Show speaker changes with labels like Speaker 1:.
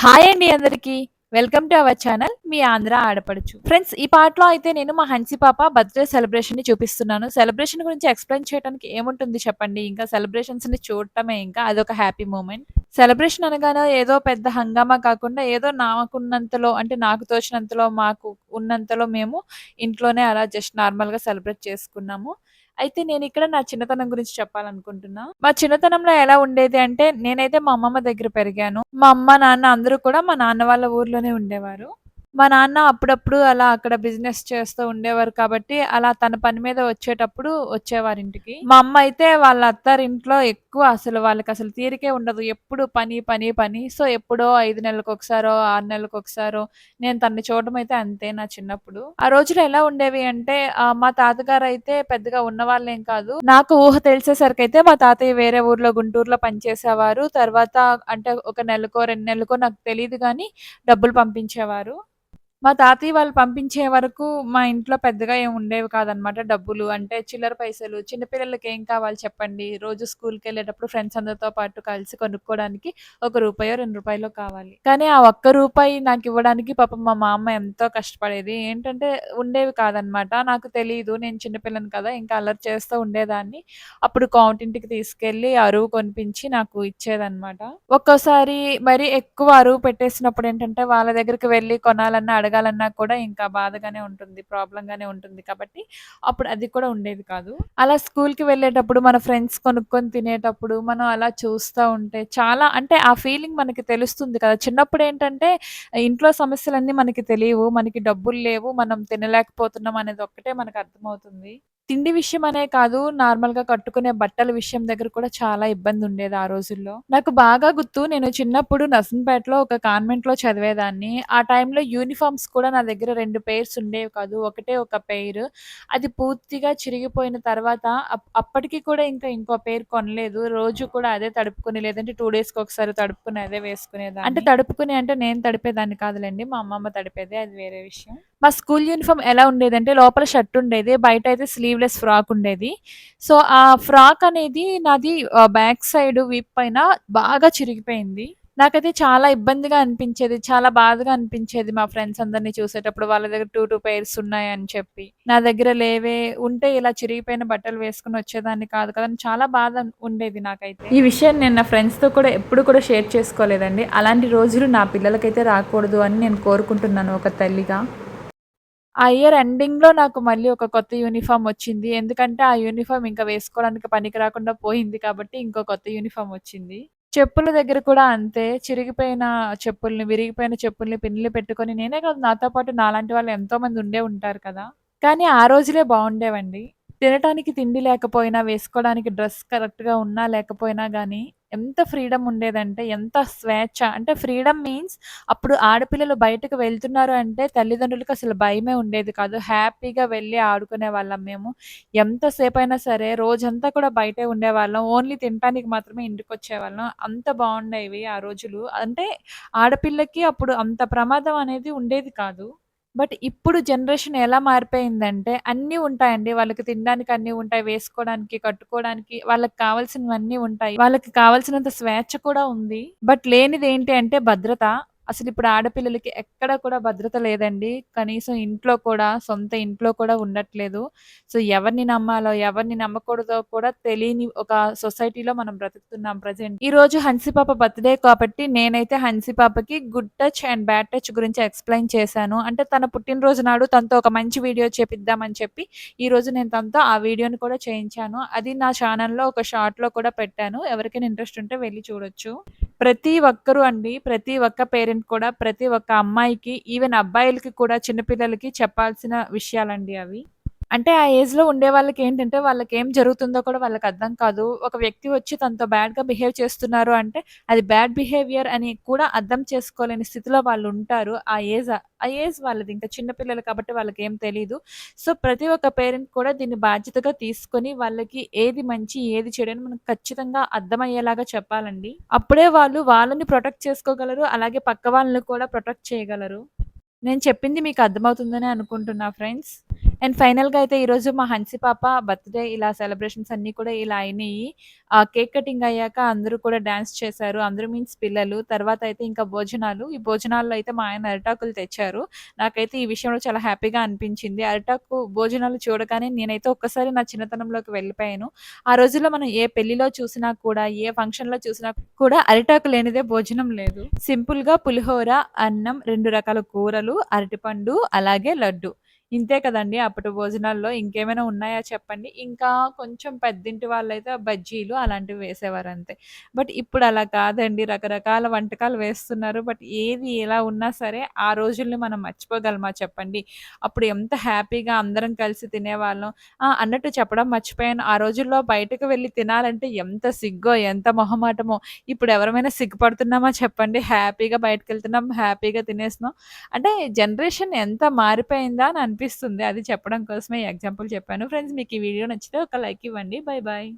Speaker 1: Hi అండి అందరికి. Welcome to our channel మీ ఆంధ్ర ఆడపడుచు. ఫ్రెండ్స్ ఈ పాటలో అయితే నేను మా హన్సి పాప బర్త్డే సెలబ్రేషన్ని చూపిస్తున్నాను. సెలబ్రేషన్ గురించి ఎక్స్ప్లెయిన్ చేయడానికి ఏముంటుంది చెప్పండి? ఇంకా సెలబ్రేషన్స్ని చూడటమే ఇంకా అదొక హ్యాపీ మూమెంట్ సెలబ్రేషన్ అనగానే ఏదో పెద్ద హంగామా కాకుండా ఏదో నాకున్నంతలో అంటే నాకు తోచినంతలో మాకు ఉన్నంతలో మేము ఇంట్లోనే అలా జస్ట్ నార్మల్గా సెలబ్రేట్ చేసుకున్నాము. అయితే నేను ఇక్కడ నా చిన్నతనం గురించి చెప్పాలనుకుంటున్నా. మా చిన్నతనంలో ఎలా ఉండేది అంటే నేనైతే మా అమ్మమ్మ దగ్గర పెరిగాను. మా అమ్మ నాన్న అందరూ కూడా మా నాన్న వాళ్ళ ఊర్లోనే ఉండేవారు. మా నాన్న అప్పుడప్పుడు అలా అక్కడ బిజినెస్ చేస్తూ ఉండేవారు కాబట్టి అలా తన పని మీద వచ్చేటప్పుడు వచ్చేవారు ఇంటికి మా అమ్మ అయితే వాళ్ళ అత్తారింట్లో ఎక్కువ అసలు వాళ్ళకి అసలు తీరికే ఉండదు. ఎప్పుడు పని పని పని. సో ఎప్పుడో ఐదు నెలలకు ఒకసారో ఆరు నెలలకు ఒకసారో నేను తనని చూడడం అయితే అంతే నా చిన్నప్పుడు. ఆ రోజులు ఎలా ఉండేవి అంటే ఆ, మా తాతగారు అయితే పెద్దగా ఉన్న వాళ్ళేం కాదు. నాకు ఊహ తెలిసేసరికి అయితే మా తాతయ్య వేరే ఊర్లో గుంటూరులో పనిచేసేవారు. తర్వాత అంటే ఒక నెలకో రెండు నెలలకో నాకు తెలియదు కానీ డబ్బులు పంపించేవారు. మా తాతయ్య వాళ్ళు పంపించే వరకు మా ఇంట్లో పెద్దగా ఏమి ఉండేవి కాదనమాట డబ్బులు. అంటే చిల్లర పైసలు చిన్నపిల్లలకి ఏం కావాలి చెప్పండి. రోజు స్కూల్కి వెళ్ళేటప్పుడు ఫ్రెండ్స్ అందరితో పాటు కలిసి కొనుక్కోవడానికి ఒక రూపాయో రెండు రూపాయలు కావాలి. కానీ ఆ ఒక్క రూపాయి నాకు ఇవ్వడానికి పాపం మా మామ ఎంతో కష్టపడేది. ఏంటంటే ఉండేవి కాదనమాట నాకు తెలియదు నేను చిన్నపిల్లని కదా ఇంకా అల్లరి చేస్తూ ఉండేదాన్ని. అప్పుడు కౌంటింటికి తీసుకెళ్ళి అరువు కొనిపించి నాకు ఇచ్చేదనమాట ఒక్కోసారి మరి ఎక్కువ అరువు పెట్టేసినప్పుడు ఏంటంటే వాళ్ళ దగ్గరికి వెళ్ళి కొనాలన్నా అడగాలన్నా కూడా ఇంకా బాధగానే ఉంటుంది ప్రాబ్లంగానే ఉంటుంది కాబట్టి అప్పుడు అది కూడా ఉండేది కాదు. అలా స్కూల్కి వెళ్ళేటప్పుడు మన ఫ్రెండ్స్ కొనుక్కొని తినేటప్పుడు మనం అలా చూస్తూ ఉంటే చాలా అంటే ఆ ఫీలింగ్ మనకి తెలుస్తుంది కదా. చిన్నప్పుడు ఏంటంటే ఇంట్లో సమస్యలన్నీ మనకి తెలియవు మనకి డబ్బులు లేవు మనం తినలేకపోతున్నాం అనేది ఒక్కటే మనకు అర్థమవుతుంది. తిండి విషయం అనే కాదు నార్మల్గా కట్టుకునే బట్టల విషయం దగ్గర కూడా చాలా ఇబ్బంది ఉండేది ఆ రోజుల్లో. నాకు బాగా గుర్తు నేను చిన్నప్పుడు నర్సంపేటలో ఒక కాన్వెంట్లో చదివేదాన్ని. ఆ టైంలో యూనిఫామ్స్ కూడా నా దగ్గర రెండు పెయిర్స్ ఉండేవి కాదు ఒకటే ఒక పెయిర్ అది పూర్తిగా చిరిగిపోయిన తర్వాత అప్- అప్పటికి కూడా ఇంకా ఇంకో పేరు కొనలేదు. రోజు కూడా అదే తడుపుకుని లేదంటే టూ డేస్కి ఒకసారి తడుపుకుని అదే వేసుకునేదాన్ని. అంటే తడుపుకుని అంటే నేను తడిపేదాన్ని కాదులేండి మా అమ్మమ్మ తడిపేదే అది వేరే విషయం. మా స్కూల్ యూనిఫామ్ ఎలా ఉండేదంటే లోపల షర్ట్ ఉండేది బయట అయితే స్లీవ్లెస్ ఫ్రాక్ ఉండేది. సో ఆ ఫ్రాక్ అనేది నాది బ్యాక్ సైడ్ వీప్ పైన బాగా చిరిగిపోయింది. నాకైతే చాలా ఇబ్బందిగా అనిపించేది చాలా బాధగా అనిపించేది మా ఫ్రెండ్స్ అందరినీ చూసేటప్పుడు వాళ్ళ దగ్గర టూ టూ పేర్స్ ఉన్నాయని చెప్పి. నా దగ్గర లేవే ఉంటే ఇలా చిరిగిపోయిన బట్టలు వేసుకుని వచ్చేదాన్ని కాదు కదా చాలా బాధ ఉండేది నాకైతే. ఈ విషయాన్ని నేను నా ఫ్రెండ్స్తో కూడా ఎప్పుడు కూడా షేర్ చేసుకోలేదండి. అలాంటి రోజులు నా పిల్లలకైతే రాకూడదు అని నేను కోరుకుంటున్నాను ఒక తల్లిగా. ఆ ఇయర్ ఎండింగ్‌లో నాకు మళ్ళీ ఒక కొత్త యూనిఫార్మ్ వచ్చింది. ఎందుకంటే ఆ యూనిఫామ్ ఇంకా వేసుకోవడానికి పనికి రాకుండా పోయింది కాబట్టి ఇంకో కొత్త యూనిఫామ్ వచ్చింది. చెప్పుల దగ్గర కూడా అంతే. చిరిగిపోయిన చెప్పుల్ని, విరిగిపోయిన చెప్పుల్ని పిన్నులు పెట్టుకొని నేనే కాదు నాతో పాటు నాలాంటి వాళ్ళు ఎంతోమంది ఉండే ఉంటారు కదా! కానీ ఆ రోజులే బాగుండేవండి తినటానికి తిండి లేకపోయినా, వేసుకోవడానికి డ్రెస్ కరెక్ట్‌గా ఉన్నా లేకపోయినా కానీ ఎంత ఫ్రీడమ్ ఉండేదంటే ఎంత స్వేచ్ఛ అంటే ఫ్రీడమ్ మీన్స్ అప్పుడు ఆడపిల్లలు బయటకు వెళ్తున్నారు అంటే తల్లిదండ్రులకు అసలు భయమే ఉండేది కాదు. హ్యాపీగా వెళ్ళి ఆడుకునే వాళ్ళం మేము. ఎంతసేపు అయినా సరే రోజంతా కూడా బయటే ఉండేవాళ్ళం. ఓన్లీ తినడానికి మాత్రమే ఇంటికి వచ్చేవాళ్ళం అంత బాగుండేవి ఆ రోజులు. అంటే ఆడపిల్లకి అప్పుడు అంత ప్రమాదం అనేది ఉండేది కాదు. బట్ ఇప్పుడు జనరేషన్ ఎలా మారిపోయిందంటే అన్నీ ఉంటాయండి. వాళ్ళకి తినడానికి అన్నీ ఉంటాయి. వేసుకోవడానికి, కట్టుకోవడానికి వాళ్ళకి కావాల్సినవన్నీ ఉంటాయి. వాళ్ళకి కావాల్సినంత స్వేచ్ఛ కూడా ఉంది. బట్ లేనిదేంటి అంటే భద్రత. అసలు ఇప్పుడు ఆడపిల్లలకి ఎక్కడ కూడా భద్రత లేదండి. కనీసం ఇంట్లో కూడా సొంత ఇంట్లో కూడా ఉండట్లేదు. సో, ఎవరిని నమ్మాలో, ఎవరిని నమ్మకూడదో కూడా తెలియని ఒక సొసైటీలో మనం బ్రతుకుతున్నాం ప్రెజెంట్. ఈ రోజు పాప బర్త్‌డే కాబట్టి నేనైతే హన్సిపాపకి good touch and bad touch గురించి ఎక్స్‌ప్లెయిన్ చేశాను. అంటే తన పుట్టినరోజు నాడు తనతో ఒక మంచి వీడియో చేపిద్దామని చెప్పి ఈ రోజు నేను తనతో ఆ వీడియోని కూడా చేయించాను. అది నా ఛానల్లో ఒక షార్ట్‌లో కూడా పెట్టాను. ఎవరికైనా ఇంట్రెస్ట్ ఉంటే వెళ్ళి చూడొచ్చు. ప్రతి ఒక్కరు అండి, ప్రతి ఒక్క పేరెంట్ కూడా ప్రతి ఒక్క అమ్మాయికి ఈవెన్ అబ్బాయిలకి కూడా చిన్నపిల్లలకి చెప్పాల్సిన విషయాలండి అవి. అంటే ఆ ఏజ్‌లో ఉండే వాళ్ళకి ఏంటంటే వాళ్ళకి ఏం జరుగుతుందో కూడా వాళ్ళకి అర్థం కాదు. ఒక వ్యక్తి వచ్చి తనతో బ్యాడ్‌గా బిహేవ్ చేస్తున్నారు అంటే అది బ్యాడ్ బిహేవియర్ అని కూడా అర్థం చేసుకోలేని స్థితిలో వాళ్ళు ఉంటారు ఆ ఏజ్ ఆ ఏజ్ వాళ్ళది. ఇంకా చిన్నపిల్లలు కాబట్టి వాళ్ళకి ఏం తెలియదు సో, ప్రతి ఒక్క పేరెంట్ కూడా దీన్ని బాధ్యతగా తీసుకొని వాళ్ళకి ఏది మంచి, ఏది చెడు అని మనకు ఖచ్చితంగా అర్థమయ్యేలాగా చెప్పాలండి. అప్పుడే వాళ్ళు వాళ్ళని ప్రొటెక్ట్ చేసుకోగలరు. అలాగే పక్క వాళ్ళని కూడా ప్రొటెక్ట్ చేయగలరు. నేను చెప్పింది మీకు అర్థమవుతుందనే అనుకుంటున్నా ఫ్రెండ్స్. అండ్ ఫైనల్‌గా అయితే ఈరోజు మా హన్సి పాప బర్త్‌డే ఇలా సెలబ్రేషన్స్ అన్నీ కూడా ఇలా అయినాయి ఆ కేక్ కటింగ్ అయ్యాక అందరూ కూడా డాన్స్ చేశారు. అందరూ మీన్స్ పిల్లలు. తర్వాత అయితే ఇంకా భోజనాలు. ఈ భోజనాల్లో అయితే మా ఆయన అరిటాకులు తెచ్చారు. నాకైతే ఈ విషయంలో చాలా హ్యాపీగా అనిపించింది. అరిటాకు భోజనాలు చూడగానే నేనైతే ఒక్కసారి నా చిన్నతనంలోకి వెళ్ళిపోయాను. ఆ రోజుల్లో మనం ఏ పెళ్ళిలో చూసినా కూడా, ఏ ఫంక్షన్‌లో చూసినా కూడా అరిటాకు లేనిదే భోజనం లేదు. సింపుల్‌గా పులిహోర, అన్నం, రెండు రకాల కూరలు, అరటిపండు అలాగే లడ్డు. ఇంతే కదండి అప్పటి భోజనాల్లో. ఇంకేమైనా ఉన్నాయా చెప్పండి? ఇంకా కొంచెం పెద్దింటి వాళ్ళైతే బజ్జీలు అలాంటివి వేసేవారంతే. బట్ ఇప్పుడు అలా కాదండి. రకరకాల వంటకాలు వేస్తున్నారు. బట్ ఏది ఎలా ఉన్నా సరే ఆ రోజుల్ని మనం మర్చిపోగలమా చెప్పండి? అప్పుడు ఎంత హ్యాపీగా అందరం కలిసి తినేవాళ్ళం. ఆ! అన్నట్టు చెప్పడం మర్చిపోయాను. ఆ రోజుల్లో బయటకు వెళ్ళి తినాలంటే ఎంత సిగ్గో, ఎంత మొహమాటమో. ఇప్పుడు ఎవరమైనా సిగ్గుపడుతున్నామా చెప్పండి? హ్యాపీగా బయటికెళ్తున్నాం, హ్యాపీగా తినేస్తున్నాం. అంటే జనరేషన్ ఎంత మారిపోయిందా అని అనిపిస్తుంది. అది చెప్పడం కోసమే ఎగ్జాంపుల్ చెప్పాను. ఫ్రెండ్స్ మీకు ఈ వీడియో నచ్చితే ఒక లైక్ ఇవ్వండి. Bye bye